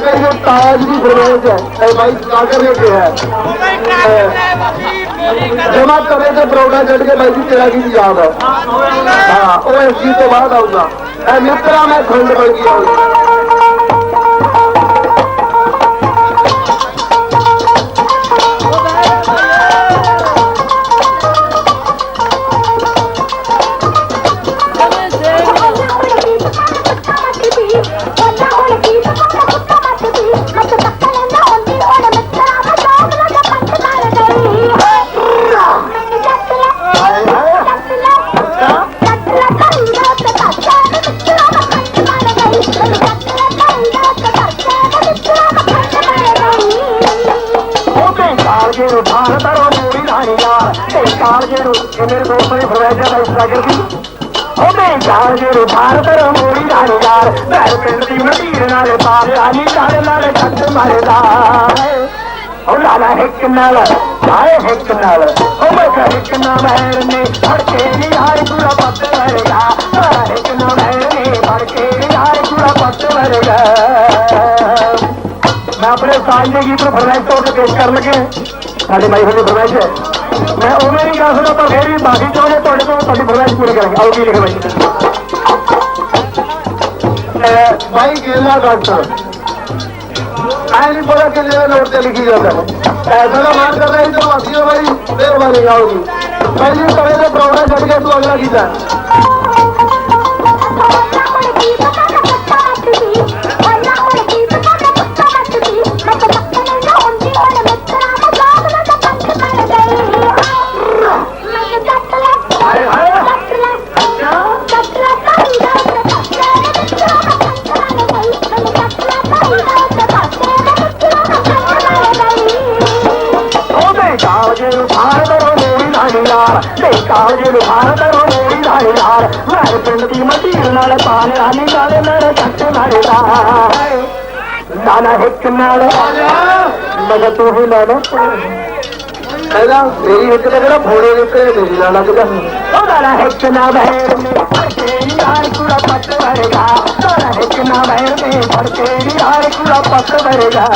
ਕਾਕਾ ਜੀ ਤਾਜ ਦੀ ਫਰਮਾਇਸ਼ ਹੈ। ਇਹ ਬਾਈ ਕਾਕਰ ਨੇ ਕਿਹਾ ਹੈ। ਜਮਾ ਕਰੇ ਤੇ ਪ੍ਰੋਗਰਾਮ ਛੱਡ ਕੇ ਬਾਈ ਜੀ ਤੇਰਾ ਕੀ ਯਾਦ ਹੈ? ਹਾਂ ਉਹ ਇਸ ਤੋਂ ਬਾਅਦ ਆਊਗਾ। ਇਹ ਮਿੱਤਰਾ ਮੈਂ ਖੰਡ ਬਣ ਗਿਆ। ਨਾਲ। ਆਏ ਹਿੱਕ ਨਾਲ। ਉਹ ਮੈਂ ਕਿਹਾ ਹਿੱਕ ਨਾਲ ਮਹਿਰ ਨੇ ਫੜ ਕੇ ਨਹੀਂ ਪੂਰਾ ਪੱਤ ਵਰਗਾ। ਆਹ ਹਿੱਕ ਨਾਲ ਮਹਿਰ ਨੇ ਫੜ ਕੇ ਨਹੀਂ ਪੂਰਾ ਪੱਤ ਵਰਗਾ। ਮੈਂ ਆਪਣੇ ਸਾਜ ਦੇ ਗੀਤ ਨੂੰ ਫਰਮਾਇਸ਼ ਤੌਰ ਤੇ ਪੇਸ਼ ਕਰਨ ਲੱਗੇ। ਸਾਡੇ ਮਾਈ ਹੋਣੀ ਫਰਮਾਇਸ਼ ਹੈ। ਮੈਂ ਉਵੇਂ ਨਹੀਂ ਗਾ ਸਕਦਾ ਪਰ ਫਿਰ ਵੀ ਬਾਕੀ ਚਾਹੁੰਦੇ ਤੁਹਾਡੇ ਤੋਂ ਤੁਹਾਡੀ ਫਰਮਾਇਸ਼ ਪੂਰੀ ਕਰਾਂਗੇ। ਆਓ ਕੀ ਲਿਖੇ ਬਾਈ ਇਹ ਬਾਈ ਗੇਲਾ ਡਾਕਟਰ। ਆਈ ਨਹੀਂ ਪਤਾ ਕਿ ਨੋਟ ਤੇ ਲਿਖੀ ਜਾਂਦਾ ਹੈ ਐਸਾ ਦਾ ਮਾਨ ਕਰ ਰਹੀ ਤਾਂ ਵਾਸੀਓ ਬਾਈ ਮਿਹਰਬਾਨੀ ਆਉਗੀ ਪਹਿਲੀ ਕਰੇ ਦੇ ਪ੍ਰੋਗਰਾਮ ਛੱਡ ਕੇ ਤੂੰ ਅਗਲਾ ਕੀਤਾ। ਹਿੱਕ ਨਾਲ ਮਗਰ ਤੂੰ ਹੀ ਨਾ ਨਾ ਇਹਦਾ ਮੇਰੀ ਇੱਕ ਤੇ ਕਿਹੜਾ ਫੋੜੇ ਨਿਕਲੇ ਤੇਰੀ ਨਾਲ ਲੱਗਦਾ। ਉਹਦਾ ਹਿੱਕ ਨਾ ਬਹਿਰ ਮੇ ਫੜਕੇ, ਯਾਰ ਕੁੜਾ ਪੱਟ ਵਰਗਾ। ਉਹਦਾ ਹਿੱਕ ਨਾ ਬਹਿਰ ਮੇ ਫੜਕੇ, ਯਾਰ ਕੁੜਾ ਪੱਟ ਵਰਗਾ।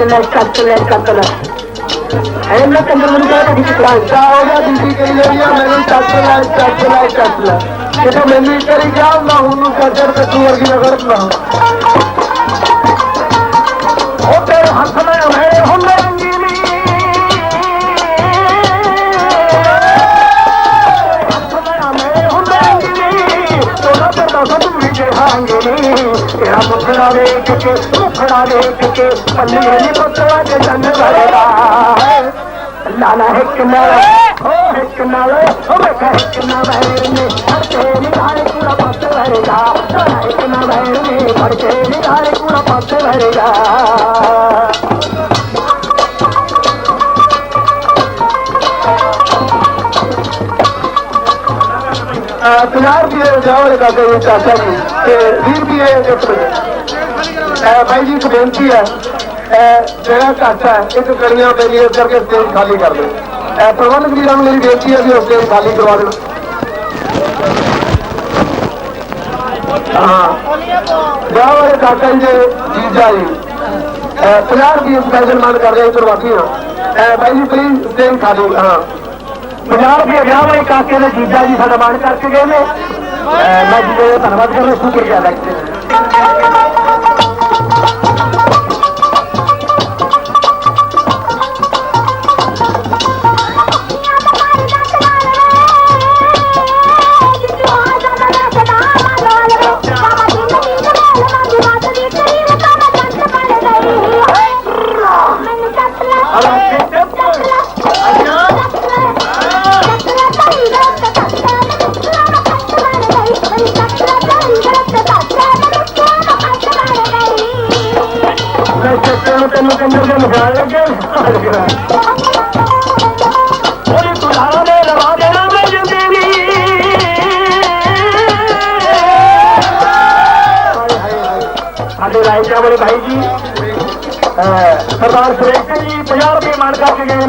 نن کتل کتل ايمان کنده من کتا دچران جا اوه دبی کلی ليا ملم کتل کتل کتل کتو ملم ایچری گال لاو نو سجر کتو ورغي ورت نا موته پور پيگا هڪ ناري پورو پتيگا 50 ਰੁਪਏ ਜਾਓ ਇਹ ਕਾਕੇ ਨੂੰ ਚਾਚਾ ਨੂੰ ਤੇ 20 ਰੁਪਏ ਗਿਫਟ ਹੈ ਭਾਈ ਜੀ, ਇੱਕ ਬੇਨਤੀ ਹੈ ਜਿਹੜਾ ਚਾਚਾ ਇੱਕ ਕੜੀਆਂ ਮੇਰੀ ਇਸ ਕਰਕੇ ਸਟੇਜ ਖਾਲੀ ਕਰ ਦੇ ਪ੍ਰਬੰਧਕ ਵੀਰਾਂ ਨੂੰ ਮੇਰੀ ਬੇਨਤੀ ਹੈ ਵੀ ਉਸ ਸਟੇਜ ਖਾਲੀ ਕਰਵਾ ਦੇਣ ਹਾਂ। ਜਾ ਵਾਲੇ ਕਾਕਾ ਜੀ ਜੀਜਾ ਜੀ 50 ਰੁਪਏ ਸਪੈਸ਼ਲ ਮੰਨ ਕਰ ਰਹੇ ਕਰਵਾਤੀ ਹਾਂ ਭਾਈ ਜੀ ਪਲੀਜ਼ ਸਟੇਜ ਖਾਲੀ, ਹਾਂ। 50 ਰੁਪਏ ਵਿਆਹ ਵਾਲੇ ਕਾਕੇ ਦੇ ਜੀਜਾ ਜੀ ਸਾਡਾ ਮਾਣ ਕਰਕੇ ਗਏ ਨੇ। ਮੈਂ ਜੀ ਦਾ ਧੰਨਵਾਦ ਕਰਦਾ, ਸ਼ੁਕਰ ਜ਼ਿਆਦਾ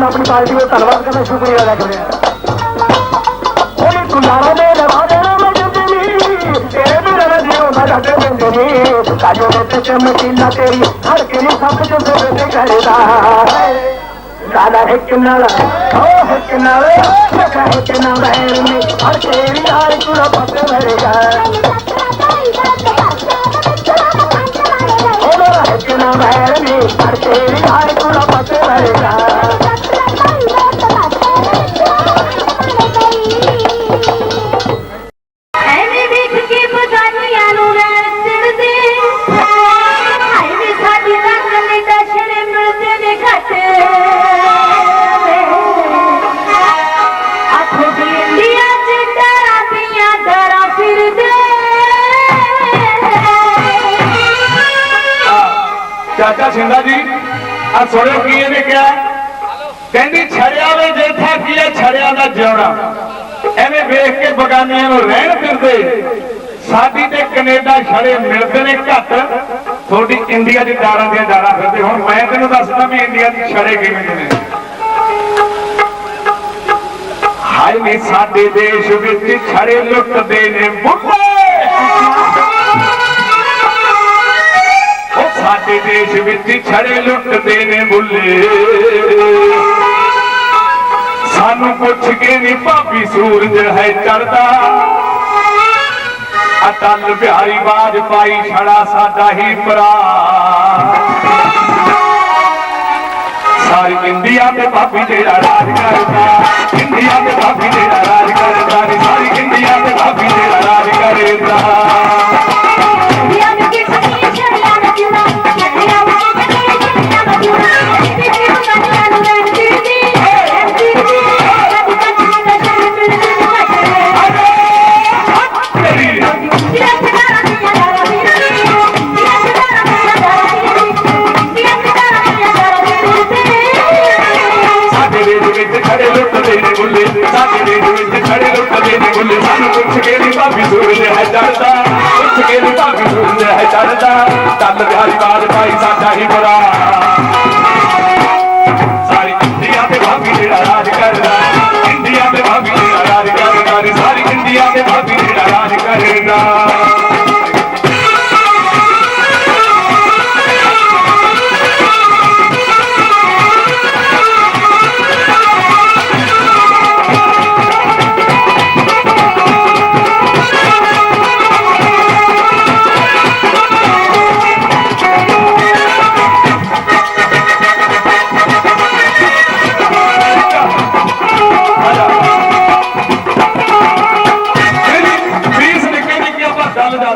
ਕਰਕੇ ਆਪਣੀ ਪਾਰਟੀ ਦਾ ਧੰਨਵਾਦ ਕਰਨਾ ਸ਼ੁਕਰੀਆ ਅਦਾ ਕਰਦੇ ਹਾਂ ਓਏ ਤੂੰ ਦੇ ਲਵਾ ਦੇਣਾ ਮੈਂ ਜਿੰਦਗੀ ਤੇਰੇ ਬਿਨਾਂ ਮੈਂ ਜਿਉਂਦਾ ਸਾਡੇ ਬੰਦੇ ਨੇ ਕਾਜੋ ਤੇ ਚਮਕੀਲਾ ਤੇਰੀ ਹੜਕੇ ਨੂੰ ਸੱਪ ਜੋ ਸੋਵੇ ਕਰਦਾ। ਲਾਲਾ ਇੱਕ ਨਾਲ ਓ ਇੱਕ ਨਾਲ ਸਖਾ ਇੱਕ ਨਾਲ ਬਹਿਰ ਮੇ ਹਰ ਤੇਰੀ ਹਾਲ ਕੁੜਾ ਪੱਤੇ ਭਰੇਗਾ ਇੱਕ ਨਾਲ ਬਹਿਰ ਮੇ ਹਰ ਤੇਰੀ ਹਾਲ ਕੁੜਾ ਪੱਤੇ ਭਰੇਗਾ ਆ ਸੁਣਿਓ ਕੀ ਇਹਨੇ ਕਿਹਾ? ਕਹਿੰਦੀ ਛੜਿਆ ਵੇ ਜੇਠਾ, ਕੀ ਹੈ ਛੜਿਆ ਦਾ ਜਿਉਣਾ? ਐਵੇਂ ਵੇਖ ਕੇ ਬਗਾਨੀਆਂ ਨੂੰ ਰਹਿਣ ਫਿਰਦੇ ਸਾਡੀ ਤੇ ਕੈਨੇਡਾ ਛੜੇ ਮਿਲਦੇ ਨੇ ਘੱਟ। ਤੁਹਾਡੀ ਇੰਡੀਆ ਦੀ ਡਾਰਾਂ ਦੀਆਂ ਡਾਰਾਂ ਫਿਰਦੇ। ਹੁਣ ਮੈਂ ਤੈਨੂੰ ਦੱਸਦਾ ਵੀ ਇੰਡੀਆ ਦੀ ਛੜੇ ਕਿਵੇਂ ਦੇ ਨੇ। ਹਾਏ ਨੀ, ਸਾਡੇ ਦੇਸ਼ ਵਿੱਚ ਛੜੇ ਲੁੱਟਦੇ ਨੇ। ਬੁੱਢੇ ਸਾਡੇ ਦੇਸ਼ ਵਿੱਚ ਛੜੇ ਲੁੱਟਦੇ ਨੇ ਬੁੱਲੇ। ਸਾਨੂੰ ਪੁੱਛ ਕੇ ਨੀ ਭਾਬੀ ਸੂਰਜ ਹੈ ਚੜਦਾ ਅਟਲ ਬਿਹਾਰੀ ਵਾਜਪਾਈ ਛੜਾ ਸਾਡਾ ਹੀ ਭਰਾ। ਸਾਰੀ ਇੰਡੀਆ ਤੇ ਭਾਬੀ ਤੇਰਾ ਰਾਜ ਕਰਦਾ। ਇੰਡੀਆ ਤੇ ਭਾਬੀ ਜਿਹੜਾ ਰਾਜ ਕਰਦਾ ਸਾਰੀ ਇੰਡੀਆ ਤੇ ਭਾਬੀ ਜਿਹੜਾ ਰਾਜ ਕਰਦਾ।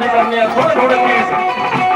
ਕਰਨੀ ਆ ਥੋੜੇ ਥੋੜੇ ਫੀਸ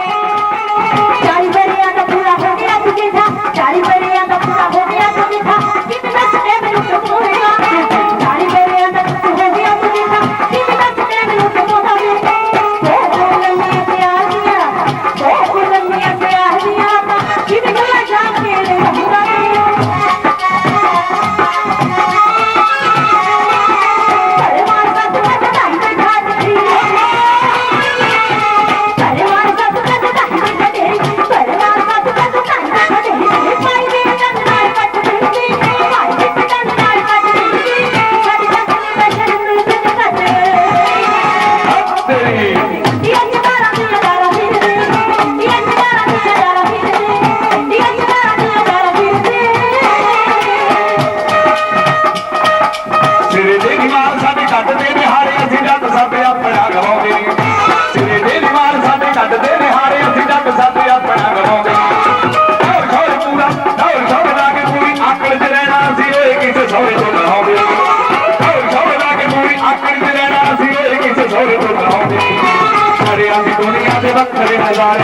ਵੱਖਰੇ ਹਜ਼ਾਰ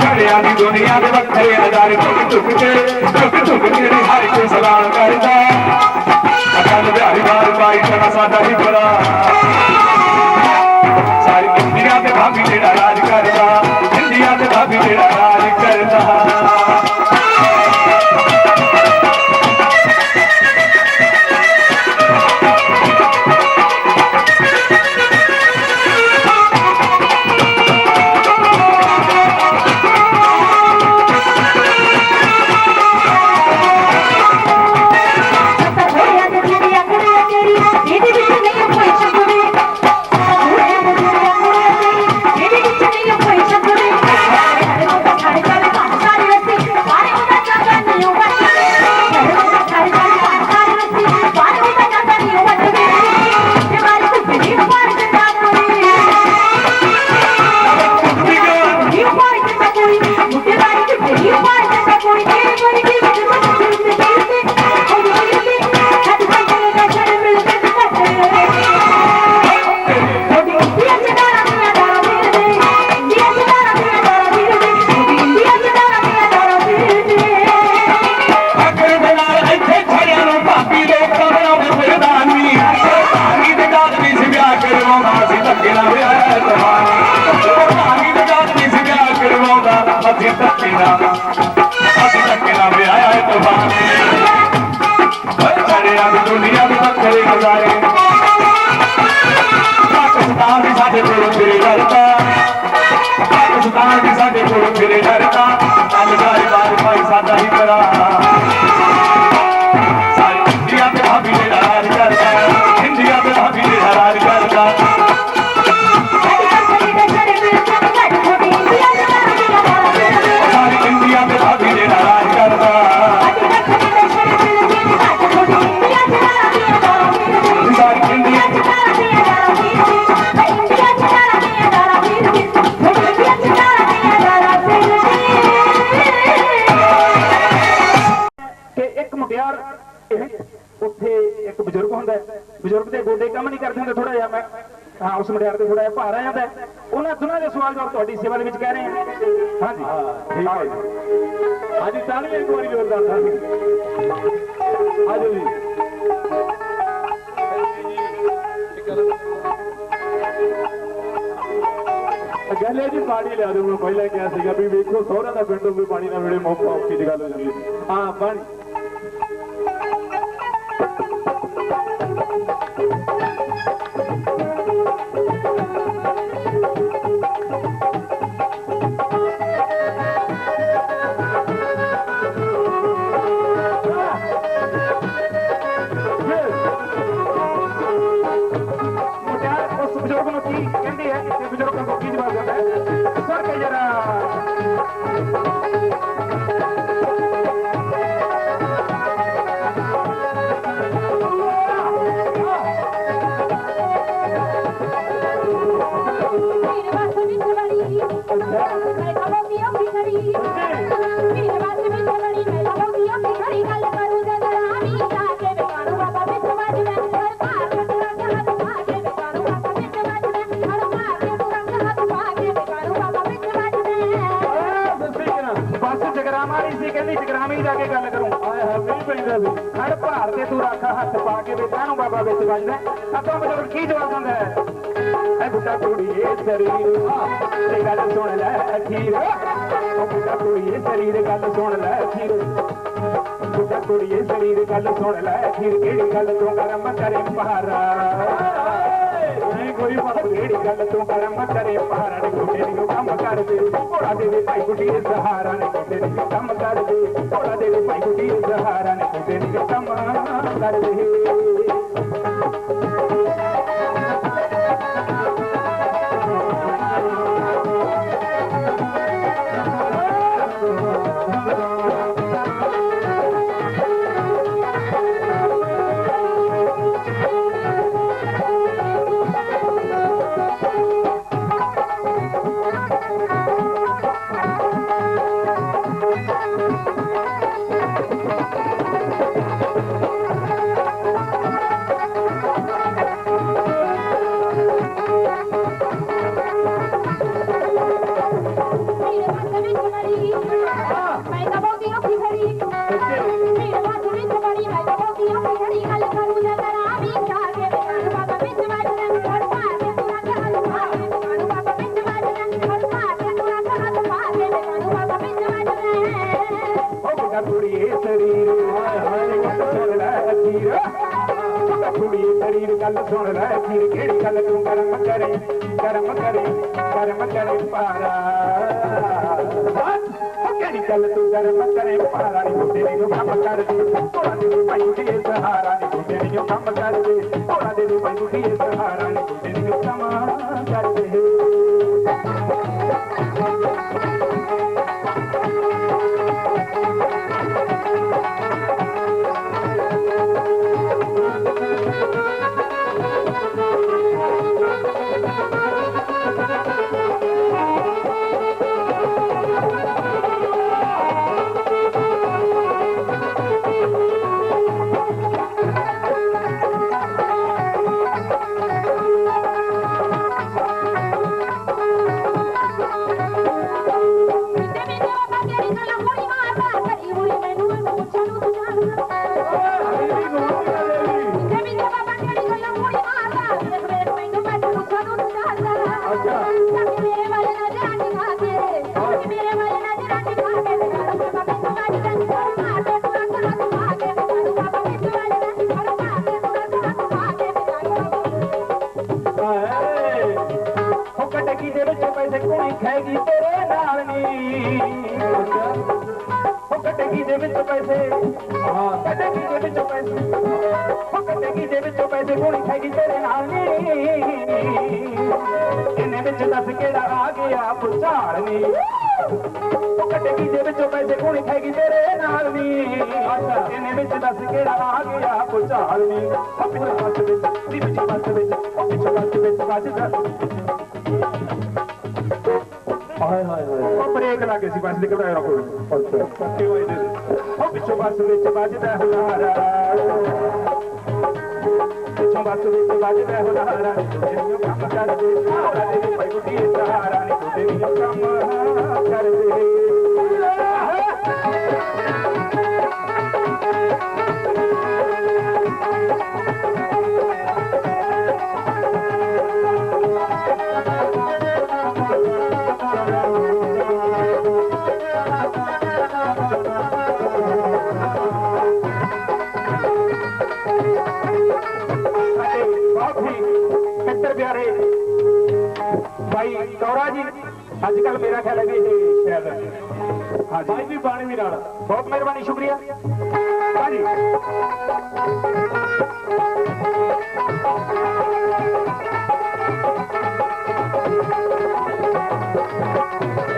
ਘੜਿਆਂ ਦੀ ਦੁਨੀਆ ਦੇ ਵੱਖਰੇ ਹਜ਼ਾਰ ਟੁੱਕ ਟੁੱਕ ਕੇ ਟੁੱਕ ਟੁੱਕ ਕੇ ਹਰ ਕੋਈ ਸਲਾਮ ਕਰਦਾ। ਅਕਲ ਵਿਹਾਰੀ ਵਾਰ ਪਾਈ ਤਨਾ ਸਾਡਾ ਹੀ ਬੜਾ ਸਾਰੀ ਇੰਡੀਆ ਤੇ ਭਾਬੀ ਜਿਹੜਾ ਰਾਜ ਕਰਦਾ। ਇੰਡੀਆ ਤੇ ਭਾਬੀ ਜਿਹੜਾ ਰਾਜ ਕਰਦਾ। ਤੇ ਥੋੜਾ ਜਿਹਾ ਮੈਂ ਹਾਂ ਉਸ ਮੁੰਡਿਆਰ ਤੇ ਥੋੜਾ ਜਿਹਾ ਭਾਰ ਆ ਜਾਂਦਾ ਉਹਨਾਂ ਦੋਨਾਂ ਦੇ ਸਵਾਲ ਜਵਾਬ ਤੁਹਾਡੀ ਸੇਵਾ ਦੇ ਵਿੱਚ ਕਹਿ ਰਹੇ ਹਾਂ। ਹਾਂਜੀ। ਠੀਕ ਹੈ ਹਾਂਜੀ ਤਾਲੀਆਂ ਇੱਕ ਵਾਰੀ ਜ਼ੋਰਦਾਰ ਤਾਲੀਆਂ ਆਜੋ ਜੀ। ਗੱਲੇ ਜੀ ਪਾਣੀ ਲਿਆ ਦਿਓ। ਮੈਂ ਪਹਿਲਾਂ ਕਿਹਾ ਸੀਗਾ ਵੀ ਵੇਖੋ ਸੋਹਰਾ ਦਾ ਪਿੰਡ ਵੀ ਪਾਣੀ ਨਾਲ ਮੇਰੇ ਮੌਕਾ ਔਖੀ ਦੀ ਗੱਲ ਹੋ ਜਾਂਦੀ ਹਾਂ ਪਾਣੀ। ਵੀ ਜਾ ਕੇ ਗੱਲ ਕਰੂੰ। ਆਏ ਹਾਂ ਨਹੀਂ ਪੈਂਦਾ ਸੀ ਖੜ ਭਾਰ ਤੇ ਤੂੰ ਰੱਖ ਹੱਥ ਪਾ ਕੇ ਬੇਟਾ ਨੂੰ ਬਾਬਾ ਵਿੱਚ ਵੱਜਦਾ ਅੱਗੋਂ ਬਜ਼ੁਰਗ ਕੀ ਜਵਾਬ ਦਿੰਦਾ ਹੈ ਐ ਬੁੱਢਾ ਕੁੜੀਏ ਸਰੀਰ। ਤੇ ਗੱਲ ਸੁਣ ਲੈ, ਅਖੀਰ। ਉਹ ਬੁੱਢਾ ਕੁੜੀਏ ਸਰੀਰ, ਗੱਲ ਸੁਣ ਲੈ, ਅਖੀਰ। ਬੁੱਢਾ ਕੁੜੀਏ ਸਰੀਰ, ਗੱਲ ਸੁਣ ਲੈ, ਅਖੀਰ। ਕਿਹੜੀ ਗੱਲ ਤੋਂ ਕਰਮ ਕਰੇ ਪਹਾਰਾ ਕੋਈ ਬਾਤ ਜਿਹੜੀ ਗੱਲ ਤੂੰ ਕਰਮ ਕਰੇ ਪਹਾੜਾ ਨੇ ਕੁੱਤੇ ਨੂੰ ਕੰਮ ਕਰ ਦੇ। ਵੀ ਭਾਈ ਕੁੱਟੀ ਸਹਾਰਾ ਨੇ ਕੁੱਤੇ ਨੂੰ ਕੰਮ ਕਰ ਦੇ। ਵੀ ਭਾਈ ਕੁੱਟੀ ਸਹਾਰਾ ਨੇ ਕੁੱਤੇ ਨੂੰ ਕੰਮ ਕਰ चल तू कर करे पारा नी तेरी नु कम कर दे थोड़ा दे पई दिए सहारा नी तेरी नु कम कर दे थोड़ा दे पई दिए सहारा नी ਪੈਸੇ। ਹਾਂ। ਕਟਕੀ ਦੇ ਵਿੱਚ ਪੈਸੇ। ਉਹ ਕਟਕੀ ਦੇ ਵਿੱਚ ਪੈਸੇ ਕੋਈ ਖਾਏਗੀ ਤੇਰੇ ਨਾਲ ਨੀ ਇਹਨੇ ਵਿੱਚ ਦੱਸ ਕਿਹੜਾ ਆ ਗਿਆ ਪੁੱਛਾੜ ਨੀ। ਉਹ ਕਟਕੀ ਦੇ ਵਿੱਚ ਪੈਸੇ ਕੋਈ ਖਾਏਗੀ ਤੇਰੇ ਨਾਲ ਨੀ। ਇਹਨੇ ਵਿੱਚ ਦੱਸ ਕਿਹੜਾ ਆ ਗਿਆ ਪੁੱਛਾੜ ਨੀ। ਉਹ ਪਿੱਛੇ ਬੱਸ ਵਿੱਚ ਦੀ ਪਿੱਛੇ ਬੱਸ ਵਿੱਚ, ਉਹ ਪਿੱਛੇ ਬੱਸ ਵਿੱਚ ਵੱਜਦਾ। ਹਾਏ ਹਾਏ ਹਾਏ। ਉਹ ਬ੍ਰੇਕ ਲਾ ਕੇ ਸੀ ਬੱਸ ਦੇ ਘਬਰਾਇਆ ਕੋਈ। ਅੱਛਾ। ਪੱਕੇ ਹੋਏ ਨੇ ਉਹ ਪਿੱਛੋਂ ਬੱਸ ਵਿੱਚ ਵੱਜਦਾ ਹੁਲਾਰਾ। ਪਿੱਛੋਂ ਬੱਸ ਵਿੱਚ ਵੱਜਦਾ ਹੁਲਾਰਾ। ਜਿਹਨੂੰ ਕੰਮ ਕਰਦੇ ਸਾਰਾ ਦੇ ਭਾਈ ਗੁੱਡੀ ਸਹਾਰਾ ਨਹੀਂ ਨੂੰ ਕੰਮ ਕਰਦੇ। ਅਤੇ ਕੱਲ ਮੇਰਾ ਖਿਆਲ ਹੈ ਵੀ ਇਹ ਸ਼ਾਇਦ ਹਾਂ। ਭਾਈ ਵੀ ਬਾਣੀ ਵੀ ਨਾਲ। ਬਹੁਤ ਮਿਹਰਬਾਨੀ ਸ਼ੁਕਰੀਆ। ਹਾਂਜੀ। ਰਾਤੀ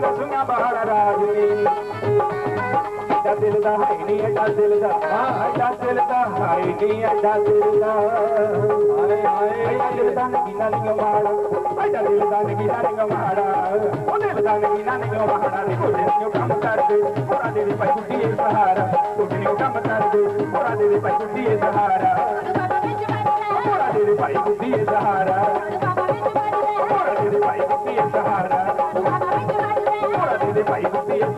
ਜਾਂਦਾ ਸੋਹਣਿਆ ਬਾਹਰ ਰਾਜ ਨੀ ਐਡਾ ਦਿਲ ਦਾ ਹੈ ਨਹੀਂ ਐਡਾ ਦਿਲ ਦਾ। ਹਾਂ ਐਡਾ ਦਿਲ ਦਾ ਹੈ ਨਹੀਂ ਐਡਾ ਦਿਲ ਦਾ। ਹਾਏ ਹਾਏ। ਐਡਾ ਦਿਲ ਦਾ ਨਗੀਨਾ ਨਹੀਂ ਮਾੜਾ ਐਡਾ ਦਿਲ ਦਾ ਨਗੀਨਾ ਨਹੀਂ ਮਾੜਾ ਉਹ ਦਿਲ ਦਾ ਨਗੀਨਾ ਨਹੀਂ ਮਾੜਾ ਨੀ ਕੋਈ ਨਹੀਂ ਕੰਮ ਕਰਦੇ ਹੋਰਾਂ ਦੇ ਵੀ ਬੁੱਢੀ ਇਹ ਸਹਾਰਾ। ਕੋਈ ਨਹੀਂ ਕੰਮ ਕਰਦੇ ਹੋਰਾਂ ਦੇ ਵੀ ਬੁੱਢੀ ਇਹ ਸਹਾਰਾ। ਹੋਰਾਂ ਦੇ ਵੀ ਬੁੱਢੀ ਇਹ ਸਹਾਰਾ। ਹੋਰਾਂ ਦੇ ਵੀ ਬੁੱਢੀ ਇਹ ਸਹਾਰਾ।